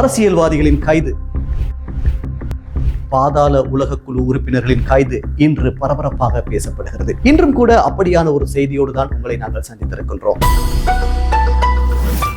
அரசியல்வாதிகளின் கைது. பாதாள உலகக்குழு உறுப்பினர்களின் கைது இன்று பரபரப்பாக பேசப்படுகிறது. இன்றும் கூட அப்படியான ஒரு செய்தியோடு தான் உங்களை நாங்கள் சந்தித்திருக்கின்றோம்.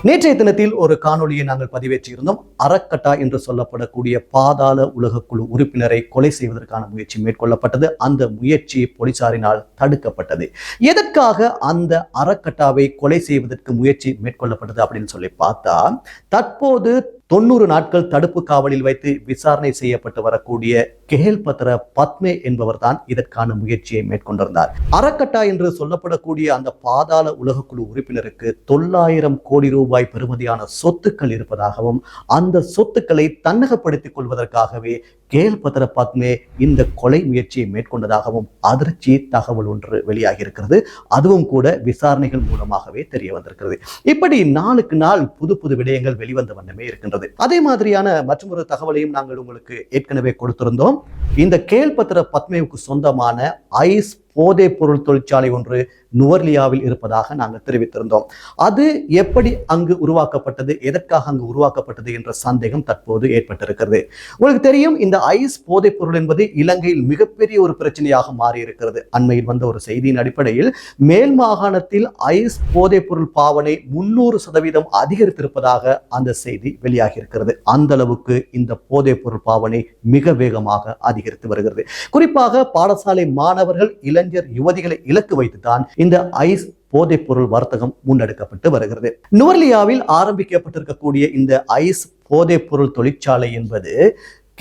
நேற்றைய தினத்தில் ஒரு காணொலியை நாங்கள் பதிவேற்றியிருந்தோம். அறக்கட்டா என்று சொல்லப்படக்கூடிய பாதாள உலகக்குழு உறுப்பினரை கொலை செய்வதற்கான முயற்சி மேற்கொள்ளப்பட்டது. அந்த முயற்சி போலீசாரினால் தடுக்கப்பட்டது. எதற்காக அந்த அறக்கட்டாவை கொலை செய்வதற்கு முயற்சி மேற்கொள்ளப்பட்டது அப்படின்னு சொல்லி பார்த்தா தற்போது தொண்ணூறு நாட்கள் தடுப்பு காவலில் வைத்து விசாரணை செய்யப்பட்டு வரக்கூடிய கெஹல் பத்ர பத்மே என்பவர் தான் இதற்கான முயற்சியை மேற்கொண்டிருந்தார். அறக்கட்டா என்று சொல்லப்படக்கூடிய அந்த பாதாள உலகக்குழு உறுப்பினருக்கு தொள்ளாயிரம் கோடி ரூபாய் பெறுமதியான சொத்துக்கள் இருப்பதாகவும் அந்த சொத்துக்களை தன்னகப்படுத்திக் கொள்வதற்காகவே கேல் பத்ர பத்மே இந்த கொலை முயற்சியை மேற்கொண்டதாகவும் அதிர்ச்சி தகவல் ஒன்று வெளியாகி இருக்கிறது அதுவும் கூட விசாரணைகள் மூலமாகவே தெரிய வந்திருக்கிறது. இப்படி நாளுக்கு நாள் புது புது விடயங்கள் வெளிவந்த வண்ணமே இருக்கின்றது. அதே மாதிரியான மற்றொரு தகவலையும் நாங்கள் உங்களுக்கு ஏற்கனவே கொடுத்திருந்தோம். இந்த கேள்பத்திர பத்மேவுக்கு சொந்தமான ஐஸ் போதைப் பொருள் தொழிற்சாலை ஒன்று நுவர்லியாவில் இருப்பதாக நாங்கள் தெரிவித்திருந்தோம். அது எப்படி அங்கு உருவாக்கப்பட்டது எதற்காக அங்கு உருவாக்கப்பட்டது என்ற சந்தேகம் தற்போது ஏற்பட்டிருக்கிறது. உங்களுக்கு தெரியும் இந்த ஐஸ் போதைப் பொருள் என்பது இலங்கையில் மிகப்பெரிய ஒரு பிரச்சனையாக மாறி இருக்கிறது அண்மையில் வந்த ஒரு செய்தியின் அடிப்படையில் மேல் மாகாணத்தில் ஐஸ் போதைப் பொருள் பாவனை முன்னூறு சதவீதம் அதிகரித்திருப்பதாக அந்த செய்தி வெளியாகி இருக்கிறது அந்த அளவுக்கு இந்த போதைப் பொருள் பாவனை மிக வேகமாக அதிகரித்து வருகிறது. குறிப்பாக பாடசாலை மாணவர்கள் இளைஞர் யுவதிகளை இலக்கு வைத்துதான் இந்த ஐஸ் போதைப்பொருள் வர்த்தகம் முன்னெடுக்கப்பட்டு வருகிறது. நுவர்லியாவில் ஆரம்பிக்கப்பட்டிருக்கக்கூடிய இந்த ஐஸ் போதைப்பொருள் தொழிற்சாலை என்பது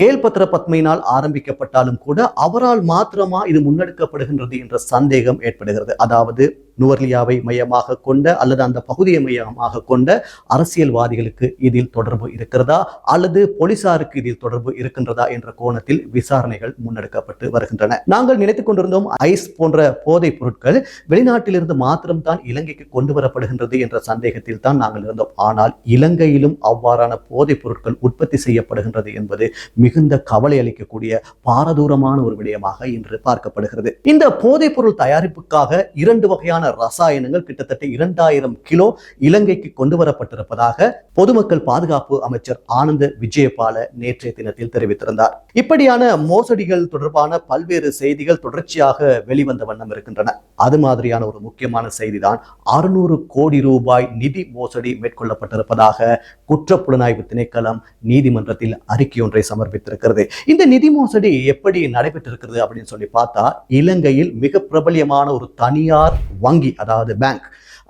கேள்பத்திர பத்மையினால் ஆரம்பிக்கப்பட்டாலும் கூட அவரால் மாத்திரமா இது முன்னெடுக்கப்படுகின்றது என்ற சந்தேகம் ஏற்படுகிறது. அதாவது நுவர்லியாவை மையமாக கொண்ட அல்லது அந்த பகுதியை மையமாக கொண்ட அரசியல்வாதிகளுக்கு இதில் தொடர்பு இருக்கிறதா? அல்லது போலீசாருக்கு இதில் தொடர்பு இருக்கின்றதா என்ற கோணத்தில் விசாரணைகள் முன்னெடுக்கப்பட்டு வருகின்றன. நாங்கள் நினைத்துக் கொண்டிருந்தோம் ஐஸ் போன்ற போதைப் பொருட்கள் வெளிநாட்டிலிருந்து மாத்திரம்தான் இலங்கைக்கு கொண்டு வரப்படுகின்றது என்ற சந்தேகத்தில் தான் நாங்கள் இருந்தோம். ஆனால் இலங்கையிலும் அவ்வாறான போதைப் பொருட்கள் உற்பத்தி செய்யப்படுகின்றது என்பது மிகுந்த கவலை அளிக்கக்கூடிய பாரதூரமான ஒரு விடயமாக இன்று பார்க்கப்படுகிறது. இந்த போதைப் பொருள் தயாரிப்புக்காக இரண்டு வகையான தேவையான ரசாயனங்கள் கிட்டத்தட்ட இரண்டாயிரம் கிலோ இலங்கைக்கு கொண்டு வரப்பட்டிருப்பதாக பொதுமக்கள் பாதுகாப்பு அமைச்சர் ஆனந்த விஜயபால நேற்றைய தினத்தில் தெரிவித்திருந்தார். இப்படியான மோசடிகள் தொடர்பான பல்வேறு செய்திகள் தொடர்ச்சியாக வெளிவந்த வண்ணம் இருக்கின்றன. அது மாதிரியான ஒரு முக்கியமான செய்திதான் அறுநூறு கோடி ரூபாய் நிதி மோசடி மேற்கொள்ளப்பட்டிருப்பதாக குற்றப்புலனாய்வு திணைக்களம் நீதிமன்றத்தில் அறிக்கை ஒன்றை சமர்ப்பித்திருக்கிறது. இந்த நிதி மோசடி எப்படி நடைபெற்றிருக்கிறது அப்படின்னு சொல்லி பார்த்தா இலங்கையில் மிக பிரபலியமான ஒரு தனியார் வங்கி அதாவது பேங்க்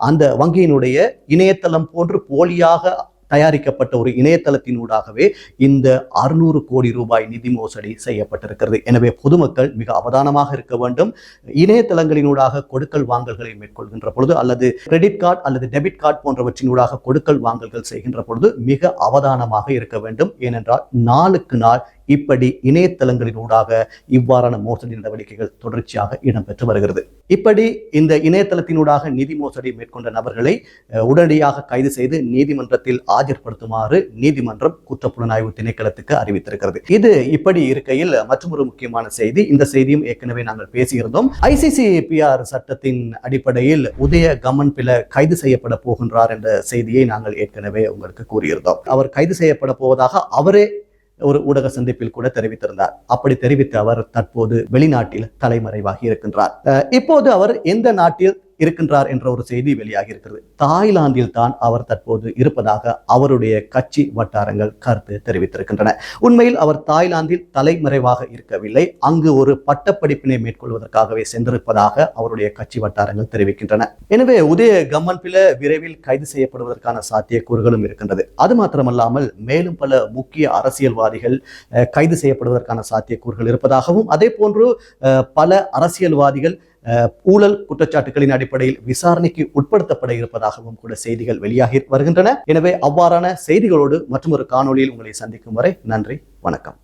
அந்த வங்கியினுடைய இணையதளம் போன்று போலியாக தயாரிக்கப்பட்ட ஒரு இணையதளத்தினூடாகவே இந்த அறுநூறு கோடி ரூபாய் நிதி மோசடி செய்யப்பட்டிருக்கிறது. எனவே பொதுமக்கள் மிக அவதானமாக இருக்க வேண்டும். இணையதளங்களினூடாக கொடுக்கல் வாங்கல்களை மேற்கொள்கின்ற பொழுது அல்லது கிரெடிட் கார்டு அல்லது டெபிட் கார்டு போன்றவற்றினூடாக கொடுக்கல் வாங்கல்கள் செய்கின்ற பொழுது மிக அவதானமாக இருக்க வேண்டும். ஏனென்றால் நாளுக்கு நாள் இப்படி இணையதளங்களினூடாக இவ்வாறான மோசடி நடவடிக்கைகள் தொடர்ச்சியாக இடம்பெற்று வருகிறது. இப்படி இந்த இணையதளத்தினூடாக நிதி மோசடி மேற்கொண்ட நபர்களை உடனடியாக கைது செய்து நீதிமன்றத்தில் ஆஜர்படுத்துமாறு நீதிமன்றம் குற்றப்புலனாய்வு திணைக்களத்துக்கு அறிவித்திருக்கிறது. இது இப்படி இருக்கையில் மற்றொரு முக்கியமான செய்தி. இந்த செய்தியும் ஏற்கனவே நாங்கள் பேசியிருந்தோம். ஐசிசி பிஆர் சட்டத்தின் அடிப்படையில் உதய கமன் பில கைது செய்யப்பட போகின்றார் என்ற செய்தியை நாங்கள் ஏற்கனவே உங்களுக்கு கூறியிருந்தோம். அவர் கைது செய்யப்பட போவதாக அவரே ஒரு ஊடக சந்திப்பில் கூட தெரிவித்திருந்தார். அப்படி தெரிவித்த அவர் தற்போது வெளிநாட்டில் தலைமறைவாகி இருக்கின்றார். இப்போது அவர் எந்த நாட்டில் இருக்கின்றார் என்ற ஒரு செய்தி வெளியாகி இருக்கிறது தாய்லாந்தில் தான் அவர் தற்போது இருப்பதாக அவருடைய கட்சி வட்டாரங்கள் கருத்து தெரிவித்திருக்கின்றன. உண்மையில் அவர் தாய்லாந்தில் தலைமறைவாக இருக்கவில்லை. அங்கு ஒரு பட்டப்படிப்பினை மேற்கொள்வதற்காகவே சென்றிருப்பதாக அவருடைய கட்சி வட்டாரங்கள் தெரிவிக்கின்றன. எனவே உதய கம்மன்பில விரைவில் கைது செய்யப்படுவதற்கான சாத்தியக்கூறுகளும் இருக்கின்றது. அது மாத்திரமல்லாமல் மேலும் பல முக்கிய அரசியல்வாதிகள் கைது செய்யப்படுவதற்கான சாத்தியக்கூறுகள் இருப்பதாகவும் அதே போன்று பல அரசியல்வாதிகள் ஊழல் குற்றச்சாட்டுகளின் அடிப்படையில் விசாரணைக்கு உட்படுத்தப்பட இருப்பதாகவும் கூட செய்திகள் வெளியாகி வருகின்றன. எனவே அவ்வாறான செய்திகளோடு மற்றொரு காணொளியில் உங்களை சந்திக்கும் வரை நன்றி வணக்கம்.